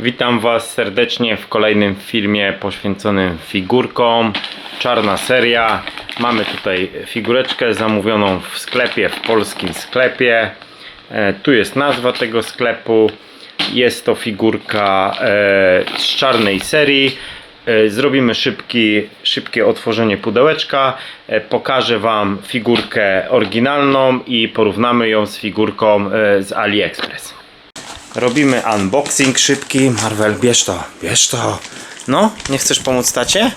Witam Was serdecznie w kolejnym filmie poświęconym figurkom. Czarna seria. Mamy tutaj figureczkę zamówioną w sklepie, w polskim sklepie. E, tu jest nazwa tego sklepu. Jest to figurka e, z czarnej serii. E, Zrobimy szybki, szybkie otworzenie pudełeczka. Pokażę Wam figurkę oryginalną i porównamy ją z figurką z AliExpress. Robimy unboxing szybki. Marvel, bierz to, bierz to. No, nie chcesz pomóc tacie?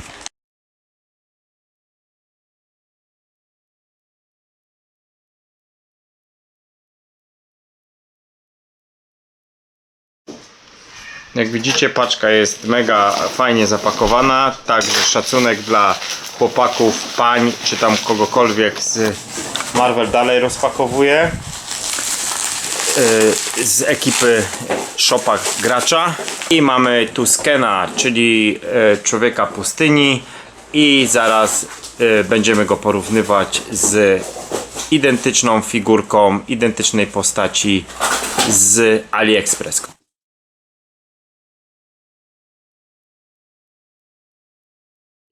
Jak widzicie, paczka jest mega fajnie zapakowana. Także szacunek dla chłopaków, pań, czy tam kogokolwiek z Marvel dalej rozpakowuje. Y, z ekipy Shopa Gracza. I mamy tu Skena, czyli y, człowieka pustyni. I zaraz y, będziemy go porównywać z identyczną figurką, identycznej postaci z AliExpress.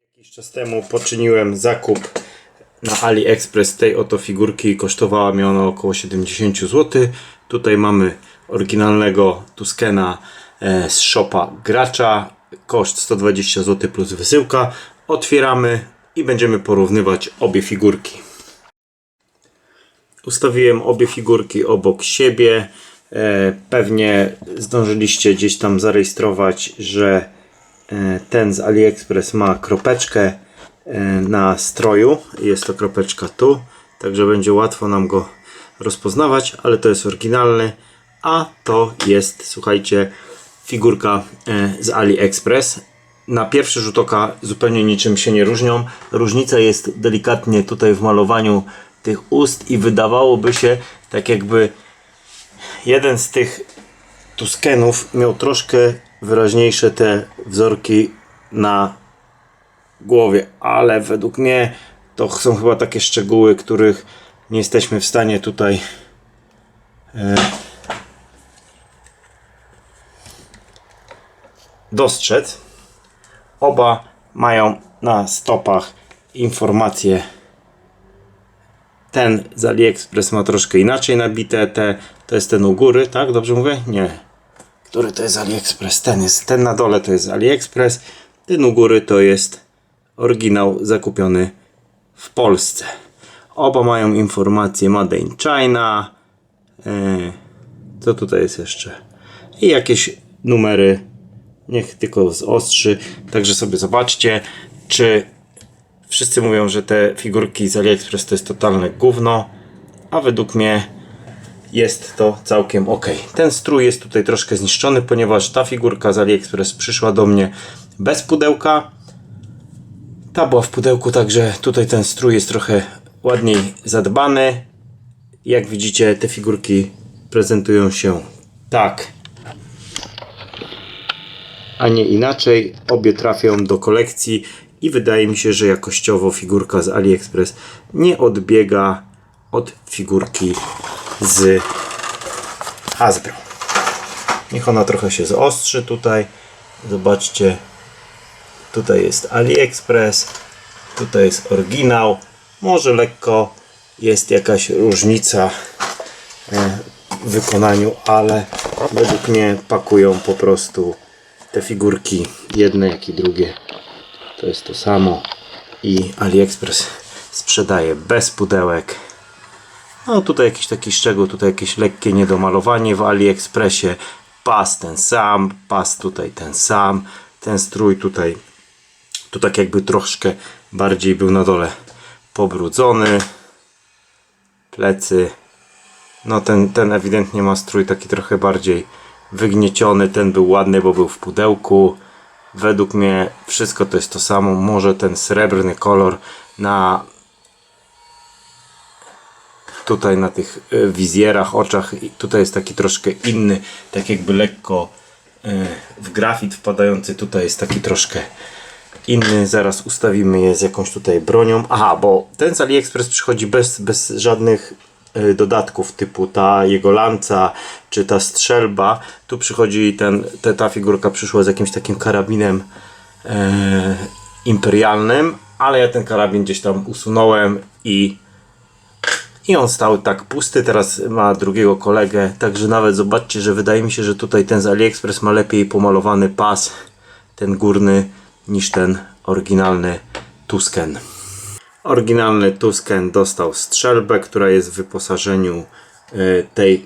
Jakiś czas temu poczyniłem zakup na AliExpress tej oto figurki. Kosztowała mi ona około 70 zł. Tutaj mamy oryginalnego Tuskena e, z shopa gracza. Koszt 120 zł plus wysyłka. Otwieramy i będziemy porównywać obie figurki. Ustawiłem obie figurki obok siebie. E, Pewnie zdążyliście gdzieś tam zarejestrować, że e, ten z AliExpress ma kropeczkę na stroju. Jest to kropeczka tu, także będzie łatwo nam go rozpoznawać, ale to jest oryginalny, a to jest, słuchajcie, figurka e, z AliExpress. Na pierwszy rzut oka zupełnie niczym się nie różnią. Różnica jest delikatnie tutaj w malowaniu tych ust i wydawałoby się tak jakby jeden z tych Tuskenów miał troszkę wyraźniejsze te wzorki na głowie, ale według mnie to są chyba takie szczegóły, których nie jesteśmy w stanie tutaj e, dostrzec. Oba mają na stopach informacje. Ten z AliExpress ma troszkę inaczej nabite. Te, to jest ten u góry, tak? Dobrze mówię? Nie. Który to jest AliExpress? Ten jest, ten na dole to jest AliExpress. Ten u góry to jest oryginał zakupiony w Polsce. Oba mają informacje Made in China. E, co tutaj jest jeszcze? I jakieś numery. Niech tylko zostrzy. Także sobie zobaczcie, czy wszyscy mówią, że te figurki z AliExpress to jest totalne gówno, a według mnie jest to całkiem ok. Ten strój jest tutaj troszkę zniszczony, ponieważ ta figurka z AliExpress przyszła do mnie bez pudełka. Ta była w pudełku, także tutaj ten strój jest trochę ładniej zadbany. Jak widzicie, te figurki prezentują się tak, a nie inaczej. Obie trafią do kolekcji i wydaje mi się, że jakościowo figurka z AliExpress nie odbiega od figurki z Hasbro. Niech ona trochę się zaostrzy tutaj. Zobaczcie, tutaj jest AliExpress, tutaj jest oryginał. Może lekko jest jakaś różnica e, w wykonaniu, ale według mnie pakują po prostu te figurki, jedne jak i drugie. To jest to samo i AliExpress sprzedaje bez pudełek. No tutaj jakiś taki szczegół, tutaj jakieś lekkie niedomalowanie w AliExpressie. Pas ten sam, pas tutaj ten sam. Ten strój tutaj, tu tak jakby troszkę bardziej był na dole pobrudzony. Plecy. No ten, ten ewidentnie ma strój taki trochę bardziej wygnieciony. Ten był ładny, bo był w pudełku. Według mnie wszystko to jest to samo. Może ten srebrny kolor na tutaj na tych e, wizjerach, oczach tutaj jest taki troszkę inny, tak jakby lekko e, w grafit wpadający. Tutaj jest taki troszkę inny. Zaraz ustawimy je z jakąś tutaj bronią. Aha, bo ten z AliExpress przychodzi bez, bez żadnych y, dodatków typu ta jego lanca czy ta strzelba. Tu przychodzi ten, te, ta figurka przyszła z jakimś takim karabinem e, imperialnym, ale ja ten karabin gdzieś tam usunąłem i i on stał tak pusty, teraz ma drugiego kolegę, także nawet zobaczcie, że wydaje mi się, że tutaj ten z AliExpress ma lepiej pomalowany pas, ten górny, niż ten oryginalny Tusken. Oryginalny Tusken dostał strzelbę, która jest w wyposażeniu y, tej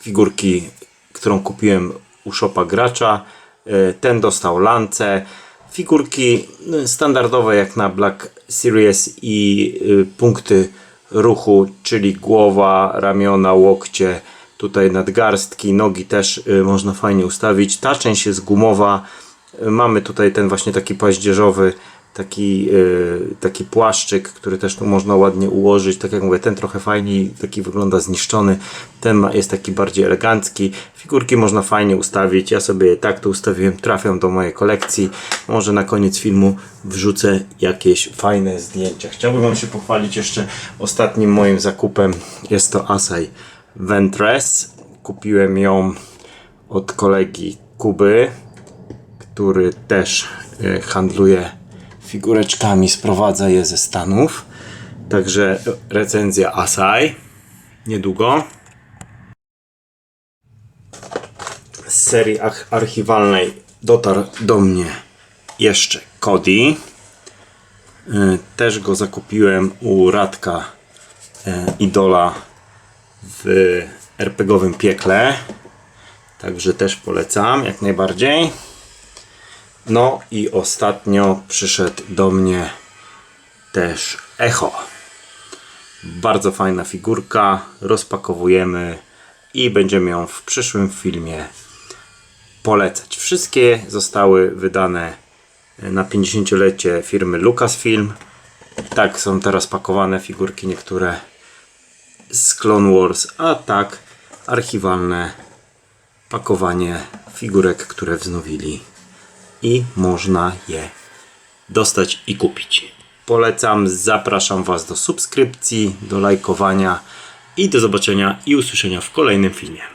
figurki, którą kupiłem u Shopa Gracza. Y, Ten dostał lance. Figurki y, standardowe jak na Black Series i y, punkty ruchu, czyli głowa, ramiona, łokcie, tutaj nadgarstki, nogi też można fajnie ustawić. Ta część jest gumowa. Mamy tutaj ten właśnie taki paździerzowy, taki, y, taki płaszczyk, który też tu można ładnie ułożyć. Tak jak mówię, ten trochę fajniej, taki wygląda zniszczony. Ten jest taki bardziej elegancki. Figurki można fajnie ustawić. Ja sobie tak tu ustawiłem, trafią do mojej kolekcji. Może na koniec filmu wrzucę jakieś fajne zdjęcia. Chciałbym Wam się pochwalić jeszcze ostatnim moim zakupem. Jest to Asai Ventress. Kupiłem ją od kolegi Kuby, który też e, handluje figureczkami, sprowadza je ze Stanów. Także recenzja Asai niedługo. Z serii archiwalnej dotarł do mnie jeszcze Cody. Y, Też go zakupiłem u Radka y, Idola w RPGowym piekle. Także też polecam jak najbardziej. No i ostatnio przyszedł do mnie też Echo. Bardzo fajna figurka. Rozpakowujemy i będziemy ją w przyszłym filmie polecać. Wszystkie zostały wydane na 50-lecie firmy Lucasfilm. Tak są teraz pakowane figurki niektóre z Clone Wars, a tak archiwalne pakowanie figurek, które wznowili i można je dostać i kupić. Polecam, zapraszam Was do subskrypcji, do lajkowania i do zobaczenia i usłyszenia w kolejnym filmie.